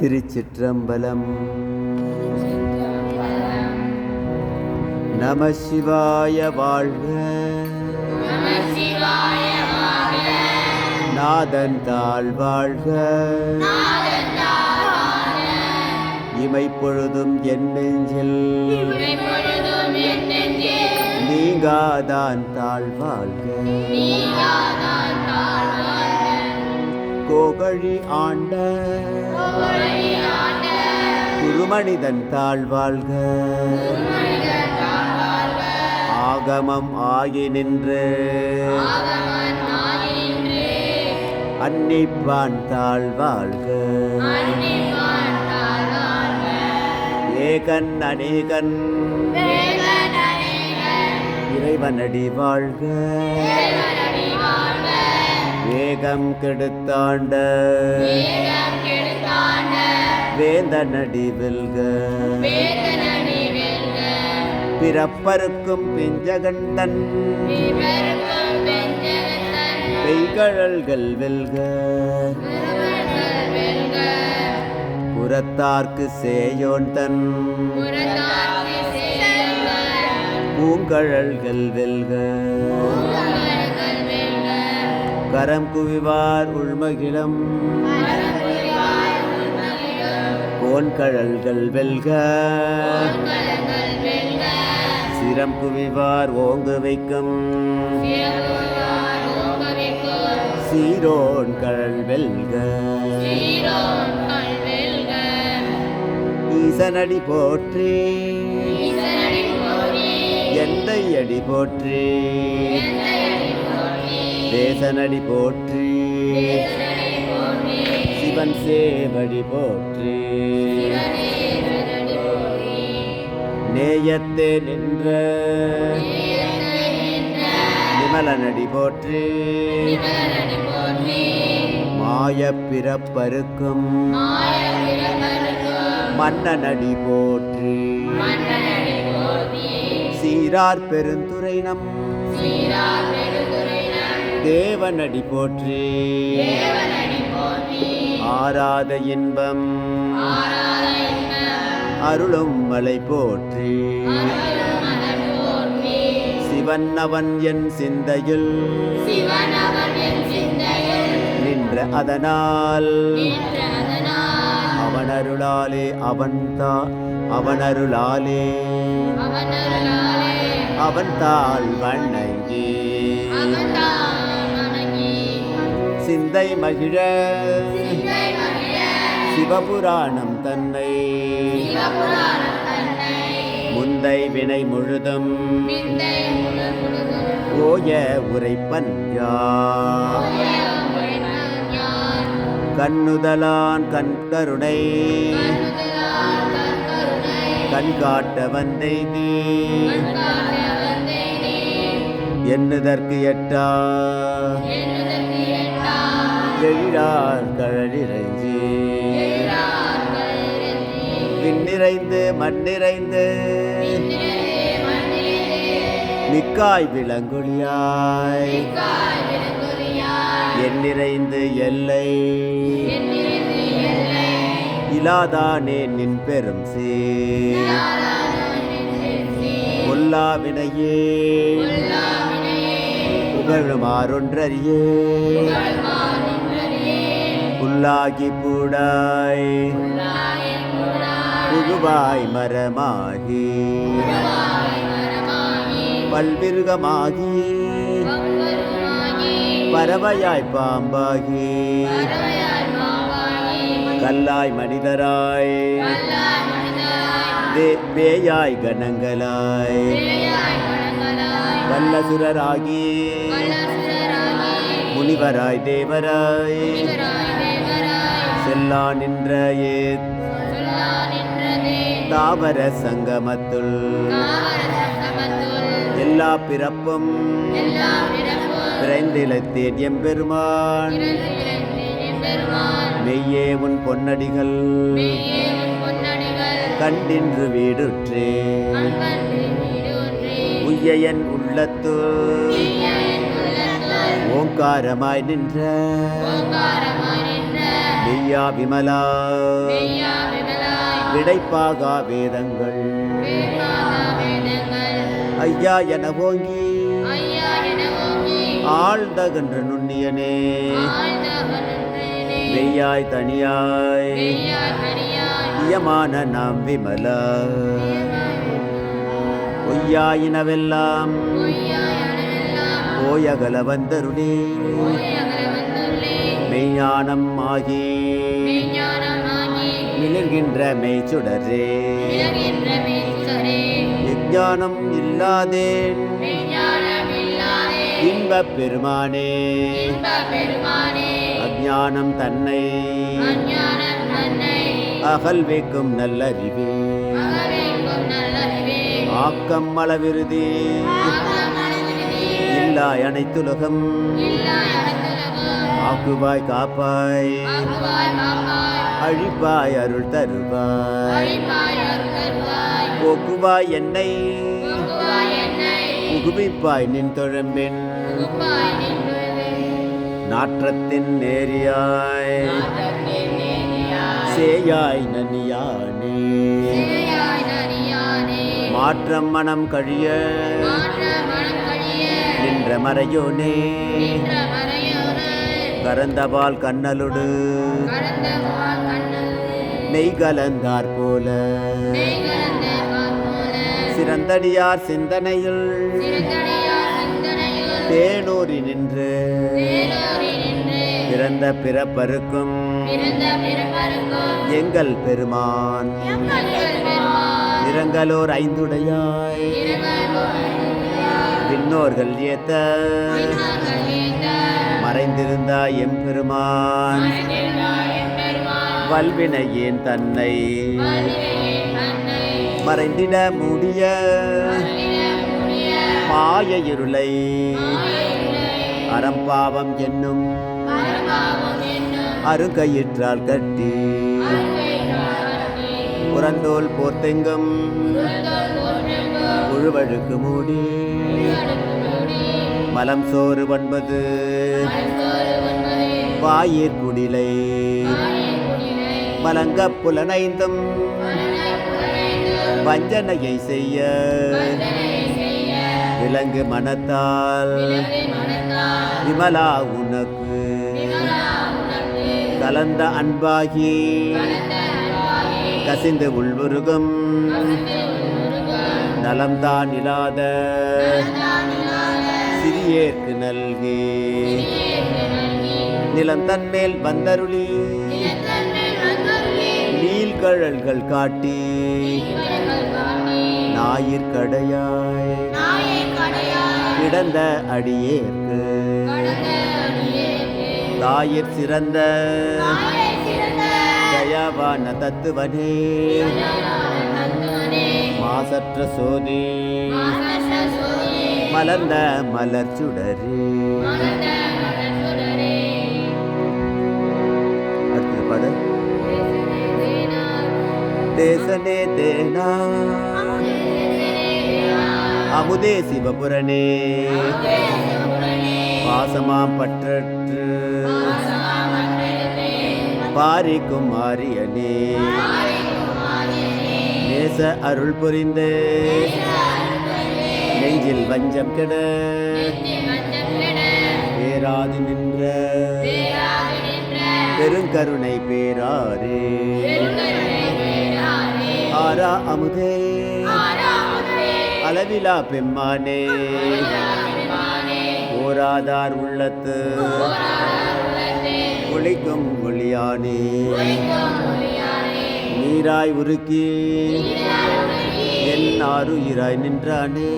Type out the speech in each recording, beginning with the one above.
திருச்சிற்றம்பலம். நம சிவாய வாழ்க. நாதன் தாழ் வாழ்க. இமைப்பொழுதும் என் நெஞ்சில். நீங்காதான் தாழ் வாழ்க. கோகழி ஆண்ட. குருமனிதன் தாழ் வாழ்க. ஆகமம் ஆகி நின்று. அன்னிப்பான் தாழ் வாழ்க. ஏகன் அநேகன். இறைவனடி வாழ்க. வேகம் கெடுத்தாண்ட. வேந்தனடி வெல்க. பிறப்பருக்கும் பிஞ்சகண்டன். பெய்கழல்கள் வெல்க. புறத்தார்க்கு சேயோன் தன் பூங்கழல்கள் வெல்க. கரம் குவிவார் உள்மகிழம். கோன்கழல்கள் வெல்க. சிரம் குவிவார் ஓங்கு வைக்கும். சீரோன் கழல் வெல்க. ஈசனடி போற்றி. எந்தை அடி போற்றி. தேசனடி போற்றி. சிவன் சேவடி போற்றி. நேயத்தே நின்ற. நிமலனடி போற்றி. மாயப் பிறப்பருக்கும் மன்னனடி போற்றி. சீரார் பெருந்துரை. நம் தேவனடி போற்றி. ஆராத இன்பம். அருளும் மலை போற்றி. சிவன் அவன் என் சிந்தையில். நின்ற அதனால். அவன் அருளாலே அவன்தா அவன் அருளாலே அவன் தாள் வணங்கி. சிந்தை மகிழ. சிவபுராணம் தன்னை. முந்தை வினை முழுதும். ஓய உரைப்பன் யார்? கண்ணுதலான் கண் கருணை கண் காட்ட வந்தெய்தி. எண்ணுதற்கு எட்டா எழிலார் கழலிறைஞ்சி விண்ணிறைந்து மண்ணிறைந்து. மிக்காய் விளங்குழியாய் எண்ணிறைந்து எல்லை. இலாதானே நின் பெரும் சீ பொல்லாவினையே புகழுமாறொன்றறியே. புல்லாகி பூடாய். புகுவாய் மரமாகி. பல்விருகமாகி. பறவையாய் பாம்பாகி. கல்லாய் மனிதராய். வே- பேயாய் கணங்களாய். வல்லசுரராகி. முனிவராய் தேவராய். செல்லா நின்ற. தாவர சங்கமத்துள். எல்லா பிறப்பும். பிறந்திலத்தேன் எம்பெருமான். மெய்யே உன் பொன்னடிகள். கண்டின்று வீடுற்றே. உய்யன் உள்ளத்து ஓங்காரமாய் நின்ற மெய்யா விமலா. விடைப்பாகா வேதங்கள். ஐயா என ஓங்கி. ஆழ்ந்தகன்ற நுண்ணியனே. மெய்யாய் தனியாய். மெய்யா தனியாய். இயமான நாம் விமலா. பொய்யாயினவெல்லாம். வந்தருளே போய் அகல வந்துள்ளே மெய்ஞானம் ஆகி மிளர்கின்ற மெய்ச்சுடரே. விஞ்ஞானம் இல்லாதேன் இன்பப் பெருமானே அஞ்ஞானம் தன்னை. அகல் வைக்கும் நல்லறிவே. ஆக்கம் அளவிருதி. இல்லாய் அனைத்துலகம். ஆக்குவாய் காப்பாய். அழிப்பாய் அருள் தருவாய். போக்குவாய் என்னை. புகுவிப்பாய் நின் தொழம்பின். நாற்றத்தின் நேரியாய். சேயாய் நனியானே. மாற்றம் மனம் கழிய. நின்ற மறையோனே. கரந்தபால் கண்ணலுடு. நெய் கலந்தார் போல. சிறந்தடியார் சிந்தனையில் தேனூரி நின்று. பிறந்த பிறப்பருக்கும். எங்கள் பெருமான். நிறங்களோர் ஐந்துடையாய். விண்ணோர்கள் ஏத்த. மறைந்திருந்தாய் எம்பெருமான். வல்வினையேன் தன்னை. மறைந்திட முடிய. மாய இருளை. அறம்பாவம் என்னும். அருங்கயிற்றால் கட்டி. புறந்தோல் போர்த்தெங்கும். முழுவழுக்கு மூடி. மலம் சோறு ஒன்பது வாயிற் குடிலை. மலங்க புலனைந்தும். வஞ்சனையை செய்ய. விலங்கு மனத்தால். விமலா உனக்கு. கலந்த அன்பாகி. கசிந்து உள்வுருகும். நலம்தான் இல்லாத சிறியேற்கு நல்கி. நிலம் தன்மேல் வந்தருளி. நீள்கழல்கள் காட்டி. ஞாயிற்கடையாய் கிடந்த அடியேற்கு. தாயிற் சிறந்த. தயாவான தத்துவனே மாசற்ற சோதி. மலர்ந்த மலர் சுடரே. அடுத்தது பாடு. தேசனே தேனா. அமுதே சிவபுரனே பாசமாம் பற்றற்று. பாரிக்கும் ஆரியனே நேச அருள் புரிந்து. நெஞ்சில் வஞ்சம் கெட. பேராது நின்ற. பெருங்கருணை பேராரே. ஆரா அமுதே. அளவிலா பெம்மானே. ஓராதார் உள்ளத்து. ஒழிக்கும் ஒளியானே. நீராய் உருக்கி என் ஆறுயிராய் நின்றானே.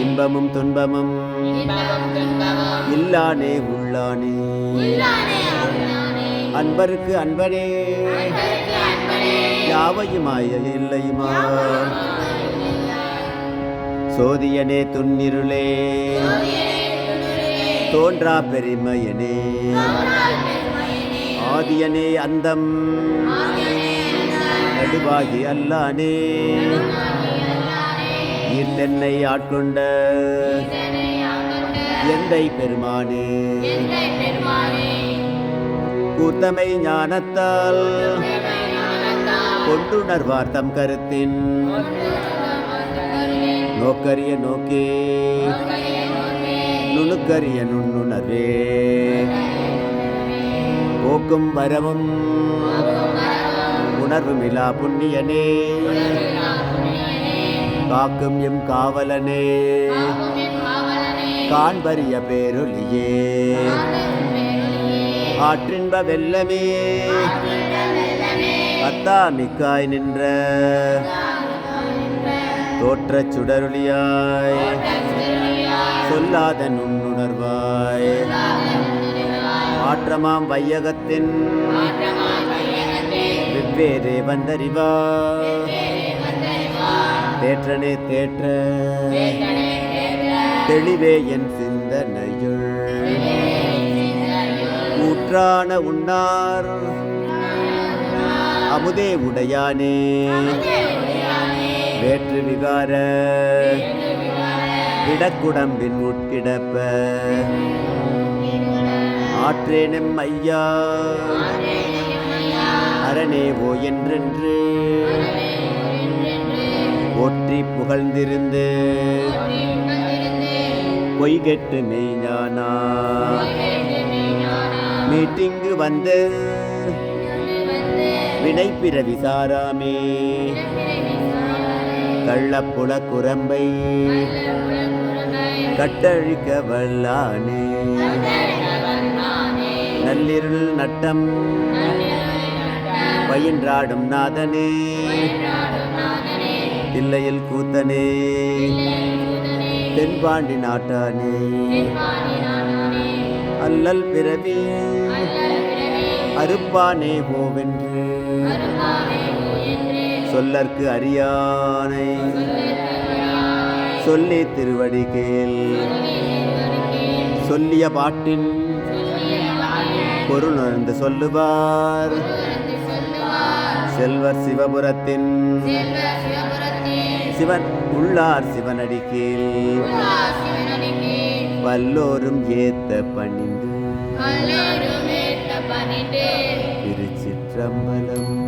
இன்பமும் துன்பமும் இல்லானே உள்ளானே. அன்பருக்கு அன்பனே. யாவையுமாய இல்லையுமா? சோதியனே துன்னிருளே. தோன்றா பெருமையனே. ஆதியனே அந்தம். நடுவாகி அல்லானே. ஈர்த்தென்னை ஆட்கொண்ட. எந்தை பெருமானே. கூத்தமை ஞானத்தால். கொண்டுணர்வார் தம் கருத்தின். நோக்கரிய நோக்கே. நுணுக்கரிய நுண்ணுணர்வே போக்கும் வரவும் உணர்வுமிலா புண்ணியனே காக்கும் எம் காவலனே காண்பரிய பேரொலியே ஆற்றின்ப வெள்ளமே அத்தாமிக்காய் நின்ற தோற்றச் சுடருளியாய் சொல்லாத நுண்ணுணர்வாய். மாற்றமாம் வையகத்தின் வெவ்வேறு வந்தறிவா தேற்றனே தேற்ற. தெளிவே என் சிந்தனையுள். கூற்றான உண்ணார். அமுதே உடையானே. வேற்று விகார. இடக்குடம்பின் உட்கிடப்ப. ஆற்றேனும் ஐயா. அரணேவோ ஓ என்றென்று. போற்றி புகழ்ந்திருந்து. பொய்கெட்டு மெய்ஞானா. மீட்டிங்கு வந்து. வினை பிறவி சாராமே. கள்ளப்புல குரம்பை. கட்டழிக்க வல்லானே நள்ளிருள் நட்டம் பயின்றாடும் நாதனே. இல்லையில் கூத்தனே. தென்பாண்டி நாட்டானே. அல்லல் பிறவி அறுப்பானே போவென்று. சொல்லற்கு அறியானை. சொல்லி திருவடி கேள் சொல்லிய பாட்டின் பொருள் உணர்ந்து சொல்லுவார். செல்வர் சிவபுரத்தின் சிவன் உள்ளார் சிவனடி கீழ் வல்லோரும் ஏத்த பணிந்து. திருச்சிற்றம்பலம்.